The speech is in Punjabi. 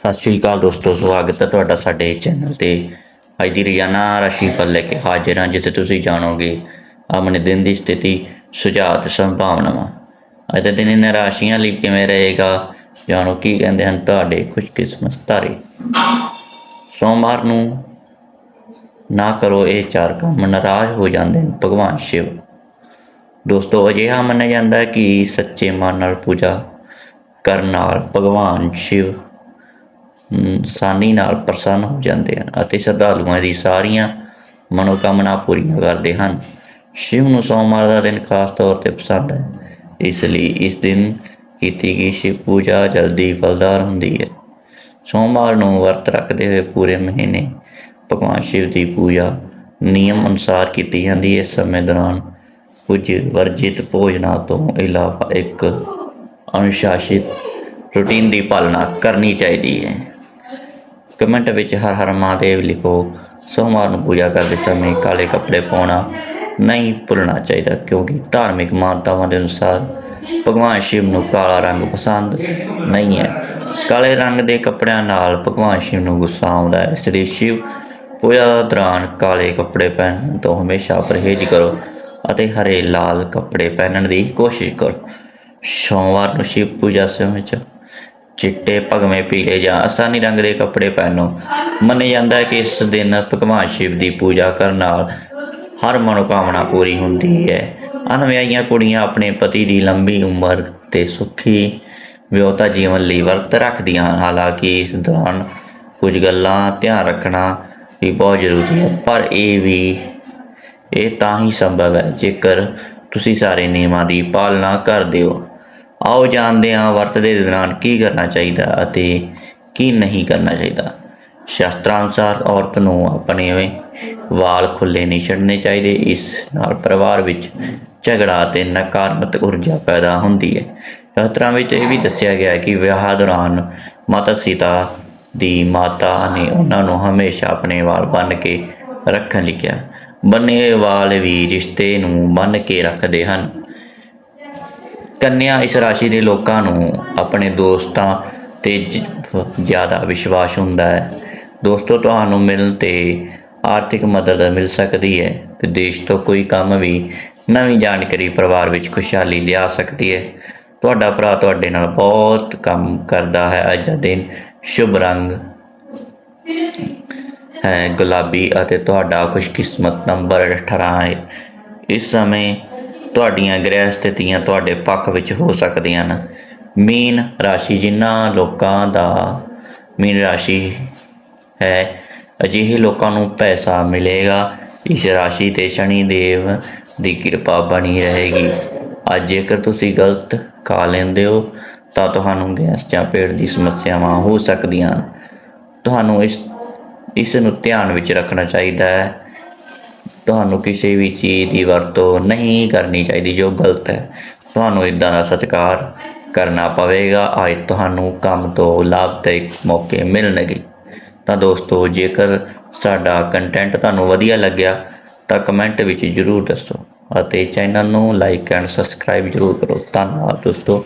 ਸਤਿ ਸ਼੍ਰੀ ਅਕਾਲ ਦੋਸਤੋ, ਸਵਾਗਤ ਹੈ ਤੁਹਾਡਾ ਸਾਡੇ ਚੈਨਲ ਤੇ। ਅੱਜ ਦੀ ਰੋਜ਼ਾਨਾ ਰਾਸ਼ੀ ਰਾਸ਼ੀਫਲ ਲੈ ਕੇ ਹਾਜ਼ਰ ਹਾਂ, ਜਿੱਥੇ ਤੁਸੀਂ ਜਾਣੋਗੇ ਆਪਣੇ ਦਿਨ ਦੀ ਸਥਿਤੀ, ਸੁਝਾਅ ਤੇ ਸੰਭਾਵਨਾਵਾਂ। ਅੱਜ ਦੇ ਦਿਨ ਇਹਨਾਂ ਰਾਸ਼ੀਆਂ ਲਈ ਕਿਵੇਂ ਰਹੇਗਾ, ਜਾਣੋ ਕੀ ਕਹਿੰਦੇ ਹਨ ਤੁਹਾਡੇ ਖੁਸ਼ਕਿਸਮਤ ਤਾਰੇ। ਸੋਮਵਾਰ ਨੂੰ ਨਾ ਕਰੋ ਇਹ ਚਾਰ ਕੰਮ, ਨਾਰਾਜ਼ ਹੋ ਜਾਂਦੇ ਨੇ ਭਗਵਾਨ ਸ਼ਿਵ। ਦੋਸਤੋ, ਅਜਿਹਾ ਮੰਨਿਆ ਜਾਂਦਾ ਹੈ ਕਿ ਸੱਚੇ ਮਨ ਨਾਲ ਪੂਜਾ ਕਰਨ ਨਾਲ ਭਗਵਾਨ ਸ਼ਿਵ ਆਸਾਨੀ ਨਾਲ ਪ੍ਰਸੰਨ ਹੋ ਜਾਂਦੇ ਹਨ ਅਤੇ ਸ਼ਰਧਾਲੂਆਂ ਦੀ ਸਾਰੀਆਂ ਮਨੋਕਾਮਨਾ ਪੂਰੀਆਂ ਕਰਦੇ ਹਨ। ਸ਼ਿਵ ਨੂੰ ਸੋਮਵਾਰ ਦਾ ਦਿਨ ਖਾਸ ਤੌਰ ਤੇ ਪਸੰਦ ਹੈ। ਇਸ ਲਈ ਇਸ ਦਿਨ ਕੀਤੀ ਗਈ ਸ਼ਿਵ ਪੂਜਾ ਜਲਦੀ ਫਲਦਾਰ ਹੁੰਦੀ ਹੈ। ਸੋਮਵਾਰ ਨੂੰ ਵਰਤ ਰੱਖਦੇ ਹੋਏ ਪੂਰੇ ਮਹੀਨੇ ਭਗਵਾਨ ਸ਼ਿਵ ਦੀ ਪੂਜਾ ਨਿਯਮ ਅਨੁਸਾਰ ਕੀਤੀ ਜਾਂਦੀ ਹੈ। ਇਸ ਸਮੇਂ ਦੌਰਾਨ ਕੁਝ ਵਰਜਿਤ ਭੋਜਨਾਂ ਤੋਂ ਇਲਾਵਾ ਇੱਕ ਅਨੁਸ਼ਾਸਿਤ ਰੁਟੀਨ ਦੀ ਪਾਲਣਾ ਕਰਨੀ ਚਾਹੀਦੀ ਹੈ। ਕਮੈਂਟ ਵਿੱਚ ਹਰ ਹਰ ਮਹਾਦੇਵ ਲਿਖੋ, ਸੋਮਵਾਰ ਨੂੰ ਪੂਜਾ ਕਰਦੇ ਸਮੇਂ ਕਾਲੇ ਕੱਪੜੇ ਪਾਉਣਾ ਨਹੀਂ ਭੁੱਲਣਾ ਚਾਹੀਦਾ, ਕਿਉਂਕਿ ਧਾਰਮਿਕ ਮਾਨਤਾਵਾਂ ਦੇ ਅਨੁਸਾਰ ਭਗਵਾਨ ਸ਼ਿਵ ਨੂੰ ਕਾਲਾ ਰੰਗ ਪਸੰਦ ਨਹੀਂ ਹੈ। ਕਾਲੇ ਰੰਗ ਦੇ ਕੱਪੜਿਆਂ ਨਾਲ ਭਗਵਾਨ ਸ਼ਿਵ ਨੂੰ ਗੁੱਸਾ ਆਉਂਦਾ ਹੈ। ਇਸ ਲਈ ਸ਼ਿਵ ਪੂਜਾ ਦੌਰਾਨ ਕਾਲੇ ਕੱਪੜੇ ਪਹਿਨਣ ਤੋਂ ਹਮੇਸ਼ਾ ਪਰਹੇਜ਼ ਕਰੋ ਅਤੇ ਹਰੇ ਲਾਲ ਕੱਪੜੇ ਪਹਿਨਣ ਦੀ ਕੋਸ਼ਿਸ਼ ਕਰੋ। ਸੋਮਵਾਰ ਨੂੰ ਸ਼ਿਵ ਪੂਜਾ ਸਮੇਂ 'ਚ ਚਿੱਟੇ ਭਗਵੇਂ ਪੀਲੇ ਜਾਂ ਆਸਾਨੀ ਰੰਗ ਦੇ ਕੱਪੜੇ ਪਹਿਨੋ। ਮੰਨਿਆ ਜਾਂਦਾ ਹੈ ਕਿ ਇਸ ਦਿਨ ਭਗਵਾਨ ਸ਼ਿਵ ਦੀ ਪੂਜਾ ਕਰਨ ਨਾਲ ਹਰ ਮਨੋਕਾਮਨਾ ਪੂਰੀ ਹੁੰਦੀ ਹੈ। ਅਨਵਿਆਹੀਆਂ ਕੁੜੀਆਂ ਆਪਣੇ ਪਤੀ ਦੀ ਲੰਬੀ ਉਮਰ ਤੇ ਸੁਖੀ ਵਿਆਹਤਾ ਜੀਵਨ ਲਈ ਵਰਤ ਰੱਖਦੀਆਂ ਹਨ। ਹਾਲਾਂਕਿ ਇਸ ਦੌਰਾਨ ਕੁਝ ਗੱਲਾਂ ਧਿਆਨ ਰੱਖਣਾ ਵੀ ਬਹੁਤ ਜ਼ਰੂਰੀ ਹੈ, ਪਰ ਇਹ ਵੀ, ਇਹ ਤਾਂ ਹੀ ਸੰਭਵ ਹੈ। ਜੇਕਰ ਤੁਸੀਂ ਸਾਰੇ ਨਿਯਮਾਂ ਦੀ ਪਾਲਣਾ ਕਰਦੇ ਹੋ ਆਓ ਜਾਣਦੇ ਹਾਂ ਵਰਤ ਦੇ ਦੌਰਾਨ ਕੀ ਕਰਨਾ ਚਾਹੀਦਾ ਅਤੇ ਕੀ ਨਹੀਂ ਕਰਨਾ ਚਾਹੀਦਾ। ਸ਼ਾਸਤਰਾਂ ਅਨੁਸਾਰ ਔਰਤ ਨੂੰ ਆਪਣੇ ਵਾਲ ਖੁੱਲੇ ਨਹੀਂ ਛੱਡਣੇ ਚਾਹੀਦੇ। ਇਸ ਨਾਲ ਪਰਿਵਾਰ ਵਿੱਚ ਝਗੜਾ ਅਤੇ ਨਕਾਰਾਤਮਕ ਊਰਜਾ ਪੈਦਾ ਹੁੰਦੀ ਹੈ। ਸ਼ਾਸਤਰਾਂ ਵਿੱਚ ਇਹ ਵੀ ਦੱਸਿਆ ਗਿਆ ਹੈ ਕਿ ਵਿਆਹ ਦੌਰਾਨ ਮਾਤਾ ਸੀਤਾ ਦੀ ਮਾਤਾ ਨੇ ਉਹਨਾਂ ਨੂੰ ਹਮੇਸ਼ਾ ਆਪਣੇ ਵਾਲ ਬੰਨ੍ਹ ਕੇ ਰੱਖਣ ਲਈ ਕਿਹਾ। ਬੰਨੇ ਵਾਲ ਵੀ ਰਿਸ਼ਤੇ ਨੂੰ ਬੰਨ੍ਹ ਕੇ ਰੱਖਦੇ ਹਨ। ਕੰਨਿਆ ਇਸ ਰਾਸ਼ੀ ਦੇ ਲੋਕਾਂ ਨੂੰ ਆਪਣੇ ਦੋਸਤਾਂ ਤੇ ਜ਼ਿਆਦਾ ਵਿਸ਼ਵਾਸ ਹੁੰਦਾ ਹੈ। ਦੋਸਤੋ, ਤੁਹਾਨੂੰ ਮਿਲਣ ਤੇ ਆਰਥਿਕ ਮਦਦ ਮਿਲ ਸਕਦੀ ਹੈ ਵਿਦੇਸ਼ ਤੋਂ ਕੋਈ ਕੰਮ ਵੀ ਨਵੀਂ ਜਾਣਕਾਰੀ ਪਰਿਵਾਰ ਵਿੱਚ ਖੁਸ਼ਹਾਲੀ ਲਿਆ ਸਕਦੀ ਹੈ। ਤੁਹਾਡਾ ਭਰਾ ਤੁਹਾਡੇ ਨਾਲ ਬਹੁਤ ਕੰਮ ਕਰਦਾ ਹੈ। ਅੱਜ ਦਾ ਦਿਨ ਸ਼ੁਭ ਰੰਗ ਹੈ, ਗੁਲਾਬੀ ਅਤੇ ਤੁਹਾਡਾ ਖੁਸ਼ਕਿਸਮਤ ਨੰਬਰ 18 ਹੈ। ਇਸ ਸਮੇਂ ਤੁਹਾਡੀਆਂ ਗ੍ਰਹਿ ਸਥਿਤੀਆਂ ਤੁਹਾਡੇ ਪੱਖ ਵਿੱਚ ਹੋ ਸਕਦੀਆਂ ਹਨ। ਮੀਨ ਰਾਸ਼ੀ ਜਿਨ੍ਹਾਂ ਲੋਕਾਂ ਦਾ ਮੀਨ ਰਾਸ਼ੀ ਹੈ, ਅਜਿਹੇ ਲੋਕਾਂ ਨੂੰ ਪੈਸਾ ਮਿਲੇਗਾ। ਇਸ ਰਾਸ਼ੀ ਤੇ ਸ਼ਨੀ ਦੇਵ ਦੀ ਕਿਰਪਾ ਬਣੀ ਰਹੇਗੀ। ਅੱਜ ਜੇਕਰ ਤੁਸੀਂ ਗਲਤ ਖਾ ਲੈਂਦੇ ਹੋ, ਤਾਂ ਤੁਹਾਨੂੰ ਗੈਸ ਜਾਂ ਪੇਟ ਦੀ ਸਮੱਸਿਆਵਾਂ ਹੋ ਸਕਦੀਆਂ ਹਨ। ਤੁਹਾਨੂੰ ਇਸ ਇਸ ਨੂੰ ਧਿਆਨ ਵਿੱਚ ਰੱਖਣਾ ਚਾਹੀਦਾ ਹੈ। ਤੁਹਾਨੂੰ ਕਿਸੇ ਵੀ ਚੀਜ਼ ਦੀ ਵਰਤੋਂ ਨਹੀਂ ਕਰਨੀ ਚਾਹੀਦੀ ਜੋ ਗਲਤ ਹੈ। ਤੁਹਾਨੂੰ ਇਦਾਂ ਦਾ ਸਤਿਕਾਰ ਕਰਨਾ ਪਵੇਗਾ। ਅੱਜ ਤੁਹਾਨੂੰ ਕੰਮ ਤੋਂ ਲਾਭਦਾਇਕ ਮੌਕੇ ਮਿਲਣਗੇ। ਤਾਂ ਦੋਸਤੋ, ਜੇਕਰ ਸਾਡਾ ਕੰਟੈਂਟ ਤੁਹਾਨੂੰ ਵਧੀਆ ਲੱਗਿਆ, ਤਾਂ ਕਮੈਂਟ ਵਿੱਚ ਜਰੂਰ ਦੱਸੋ ਅਤੇ ਚੈਨਲ ਨੂੰ ਲਾਈਕ ਐਂਡ ਸਬਸਕ੍ਰਾਈਬ ਜਰੂਰ ਕਰੋ। ਧੰਨਵਾਦ ਦੋਸਤੋ।